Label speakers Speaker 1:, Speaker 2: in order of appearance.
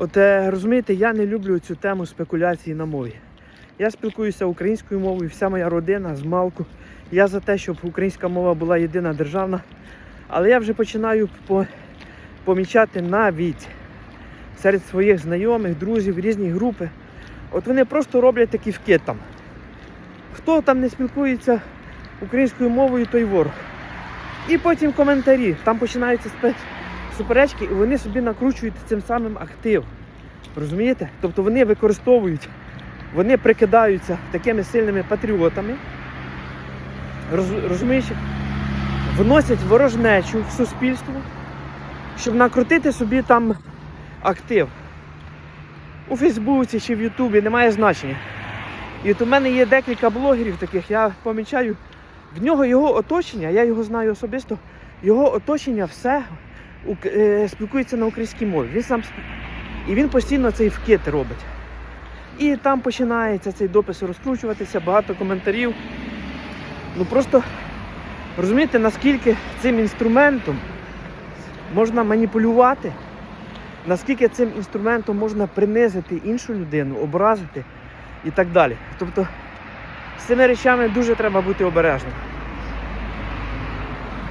Speaker 1: От е, розумієте, я не люблю цю тему спекуляції на мові. Я спілкуюся українською мовою, вся моя родина з малку. Я за те, щоб українська мова була єдина державна. Але я вже починаю по- помічати навіть серед своїх знайомих, друзів, різні групи. От вони просто роблять такі вкид там. Хто там не спілкується українською мовою, той ворог. І потім коментарі. Там починаються спе- суперечки, і вони собі накручують цим самим актив. Розумієте? Тобто вони використовують, вони прикидаються такими сильними патріотами. Роз- розумієш? Вносять ворожнечу в суспільство, щоб накрутити собі там актив. У Фейсбуці чи в Ютубі немає значення. І от у мене є декілька блогерів таких, я помічаю, в нього його оточення, я його знаю особисто, його оточення все спілкується на українській мові. Він сам спі- і він постійно цей вкид робить. І там починається цей допис розкручуватися, багато коментарів. Ну просто розумієте, наскільки цим інструментом можна маніпулювати, наскільки цим інструментом можна принизити іншу людину, образити і так далі. Тобто з цими речами дуже треба бути обережним.